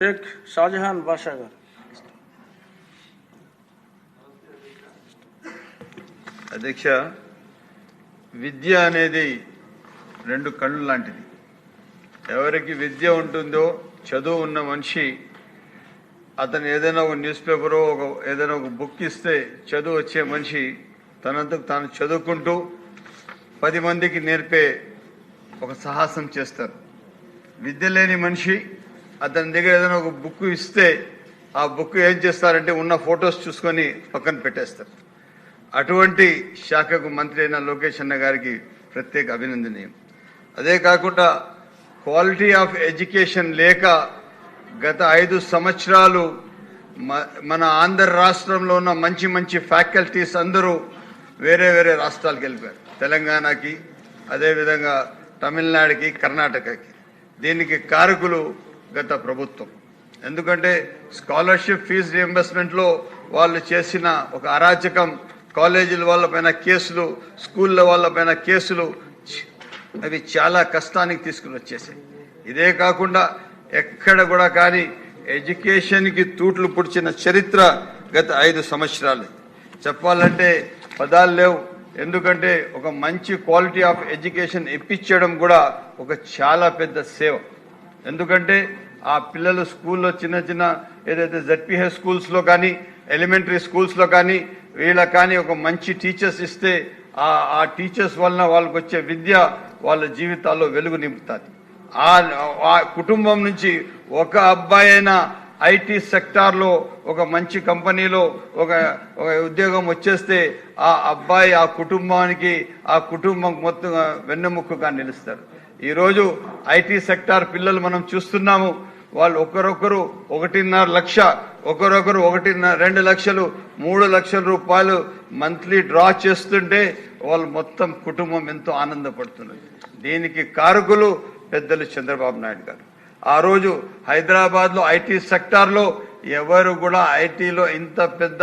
షేక్ షాజహాన్ బాషా గారు అధ్యక్ష విద్య అనేది రెండు కళ్ళు లాంటిది ఎవరికి విద్య ఉంటుందో చదువు ఉన్న మనిషి అతను ఏదైనా ఒక న్యూస్ పేపర్ ఒక ఏదైనా ఒక బుక్ ఇస్తే చదువు వచ్చే మనిషి తనంతకు తాను చదువుకుంటూ పది మందికి నేర్పే ఒక సాహసం చేస్తారు విద్య లేని మనిషి అతని దగ్గర ఏదైనా ఒక బుక్ ఇస్తే ఆ బుక్ ఏం చేస్తారంటే ఉన్న ఫొటోస్ చూసుకొని పక్కన పెట్టేస్తారు. అటువంటి శాఖకు మంత్రి అయిన లోకేష్ అన్న గారికి ప్రత్యేక అభినందనీయం. అదే కాకుండా క్వాలిటీ ఆఫ్ ఎడ్యుకేషన్ లేక గత ఐదు సంవత్సరాలు మ- మన ఆంధ్ర రాష్ట్రంలో ఉన్న మంచి మంచి ఫ్యాకల్టీస్ అందరూ వేరే వేరే రాష్ట్రాలకు వెళ్ళిపోయారు. తెలంగాణకి అదేవిధంగా తమిళనాడుకి కర్ణాటకకి. దీనికి కారకులు గత ప్రభుత్వం. ఎందుకంటే స్కాలర్షిప్ ఫీజు రియంబర్స్మెంట్లో వాళ్ళు చేసిన ఒక అరాచకం కాలేజీల వాళ్ళపైన కేసులు స్కూళ్ళ వాళ్ళపైన కేసులు అవి చాలా కష్టానికి తీసుకుని వచ్చేసాయి. ఇదే కాకుండా ఎక్కడ కూడా కానీ ఎడ్యుకేషన్కి తూట్లు పుడిచిన చరిత్ర గత ఐదు సంవత్సరాలు. చెప్పాలంటే పదాలు లేవు. ఎందుకంటే ఒక మంచి క్వాలిటీ ఆఫ్ ఎడ్యుకేషన్ ఇప్పించడం కూడా ఒక చాలా పెద్ద సేవ. ఎందుకంటే ఆ పిల్లలు స్కూల్లో చిన్న చిన్న ఏదైతే జడ్పీహెచ్ స్కూల్స్లో కానీ ఎలిమెంటరీ స్కూల్స్లో కానీ వీళ్ళకి కానీ ఒక మంచి టీచర్స్ ఇస్తే ఆ ఆ టీచర్స్ వలన వాళ్ళకి వచ్చే విద్య వాళ్ళ జీవితాల్లో వెలుగు నింపుతుంది. ఆ ఆ కుటుంబం నుంచి ఒక అబ్బాయి అయినా ఐటీ సెక్టార్లో ఒక మంచి కంపెనీలో ఒక ఒక ఉద్యోగం వచ్చేస్తే ఆ అబ్బాయి ఆ కుటుంబానికి ఆ కుటుంబం మొత్తం వెన్నెముకగా నిలుస్తారు. ఈరోజు ఐటీ సెక్టార్ పిల్లలు మనం చూస్తున్నాము. వాళ్ళు ఒకరొకరు ఒకటిన్నర లక్ష ఒకరొకరు ఒకటిన్నర రెండు లక్షలు మూడు లక్షల రూపాయలు మంత్లీ డ్రా చేస్తుంటే వాళ్ళు మొత్తం కుటుంబం ఎంతో ఆనందపడుతున్నది. దీనికి కారకులు పెద్దలు చంద్రబాబు నాయుడు గారు. ఆ రోజు హైదరాబాద్లో ఐటీ సెక్టార్లో ఎవరు కూడా ఐటీలో ఇంత పెద్ద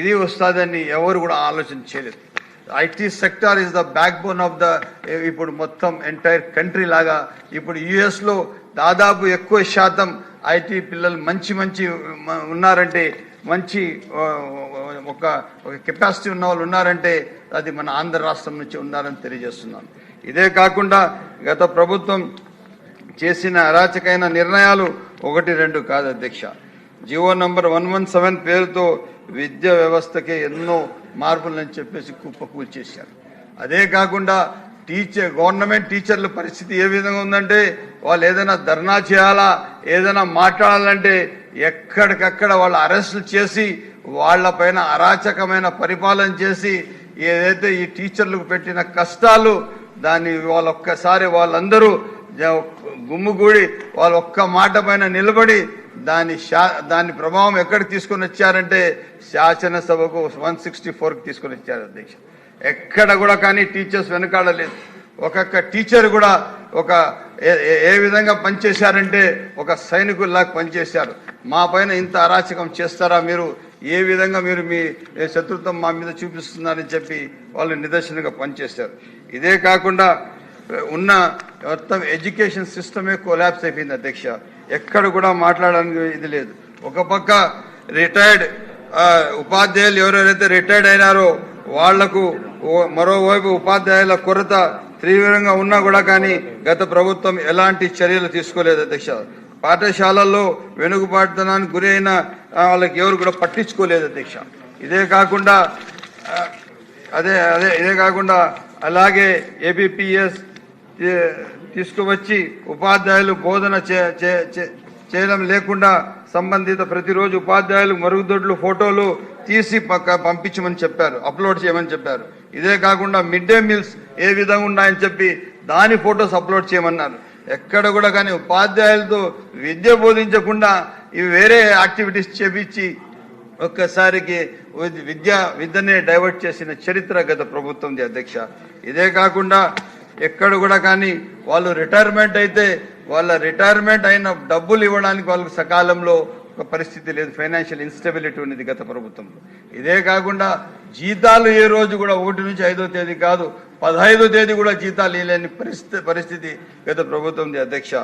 ఇది వస్తుందని ఎవరు కూడా ఆలోచన చేయలేదు. IT sector is the backbone of the ఇప్పుడు మొత్తం ఎంటైర్ కంట్రీ లాగా. ఇప్పుడు యుఎస్లో దాదాపు ఎక్కువ శాతం ఐటీ పిల్లలు మంచి మంచి ఉన్నారంటే మంచి ఒక ఒక కెపాసిటీ ఉన్న వాళ్ళు ఉన్నారంటే అది మన ఆంధ్ర రాష్ట్రం నుంచి ఉన్నారని తెలియజేస్తున్నాను. ఇదే కాకుండా గత ప్రభుత్వం చేసిన అరాచకైన నిర్ణయాలు ఒకటి రెండు కాదు అధ్యక్ష. GO number one one seven పేరుతో విద్యా వ్యవస్థకి ఎన్నో మార్పులని చెప్పేసి కుప్పకూలు చేశారు. అదే కాకుండా టీచర్ గవర్నమెంట్ టీచర్ల పరిస్థితి ఏ విధంగా ఉందంటే వాళ్ళు ఏదైనా ధర్నా చేయాలా ఏదైనా మాట్లాడాలంటే ఎక్కడికక్కడ వాళ్ళు అరెస్టులు చేసి వాళ్ళపైన అరాచకమైన పరిపాలన చేసి ఏదైతే ఈ టీచర్లకు పెట్టిన కష్టాలు దాన్ని వాళ్ళ ఒక్కసారి వాళ్ళందరూ గుమ్ముగూడి వాళ్ళ ఒక్క మాట పైన నిలబడి దాని శా దాని ప్రభావం ఎక్కడికి తీసుకొని వచ్చారంటే శాసనసభకు వన్ సిక్స్టీ ఫోర్కి తీసుకొని వచ్చారు అధ్యక్ష. ఎక్కడ కూడా కానీ టీచర్స్ వెనకాడలేదు ఒక్కొక్క టీచర్ కూడా ఒక ఏ- ఏ- విధంగా పనిచేశారంటే ఒక సైనికుల్లాగా పనిచేశారు. మా పైన ఇంత అరాచకం చేస్తారా మీరు? ఏ విధంగా మీరు మీ శత్రుత్వం మా మీద చూపిస్తున్నారని చెప్పి వాళ్ళు నిదర్శనంగా పనిచేశారు. ఇదే కాకుండా ఉన్న మొత్తం ఎడ్యుకేషన్ సిస్టమే కొలాబ్స్ అయిపోయింది అధ్యక్ష. ఎక్కడ కూడా మాట్లాడడానికి ఇది లేదు. ఒక పక్క రిటైర్డ్ ఉపాధ్యాయులు ఎవరెవరైతే రిటైర్డ్ అయినారో వాళ్ళకు మరోవైపు ఉపాధ్యాయుల కొరత తీవ్రంగా ఉన్నా కూడా కానీ గత ప్రభుత్వం ఎలాంటి చర్యలు తీసుకోలేదు అధ్యక్ష. పాఠశాలల్లో వెనుకబాటుతనానికి గురి అయిన వాళ్ళకి ఎవరు కూడా పట్టించుకోలేదు అధ్యక్ష. ఇదే కాకుండా అదే అదే ఇదే కాకుండా అలాగే ఏబిపిఎస్ తీసుకువచ్చి ఉపాధ్యాయులు బోధన చే- చే- చే- చేయడం లేకుండా సంబంధిత ప్రతిరోజు ఉపాధ్యాయులు మరుగుదొడ్లు ఫోటోలు తీసి పక్క పంపించమని చెప్పారు అప్లోడ్ చేయమని చెప్పారు. ఇదే కాకుండా మిడ్ డే మీల్స్ ఏ విధంగా ఉన్నాయని చెప్పి దాని ఫోటోస్ అప్లోడ్ చేయమన్నారు. ఎక్కడ కూడా కానీ ఉపాధ్యాయులతో విద్య బోధించకుండా ఇవి వేరే యాక్టివిటీస్ చేపించి ఒక్కసారికి విద్య- విద్య విద్యనే డైవర్ట్ చేసిన చరిత్ర గత ప్రభుత్వంది అధ్యక్ష. ఇదే కాకుండా ఎక్కడ కూడా కానీ వాళ్ళు రిటైర్మెంట్ అయితే వాళ్ళ రిటైర్మెంట్ అయిన డబ్బులు ఇవ్వడానికి వాళ్ళకు సకాలంలో ఒక పరిస్థితి లేదు. ఫైనాన్షియల్ ఇన్స్టెబిలిటీ ఉన్నది గత ప్రభుత్వంలో. ఇదే కాకుండా జీతాలు ఏ రోజు కూడా ఒకటి నుంచి ఐదో తేదీ కాదు పదహైదో తేదీ కూడా జీతాలు ఇవ్వలేని పరిస్థితి పరిస్థితి గత ప్రభుత్వంది అధ్యక్ష.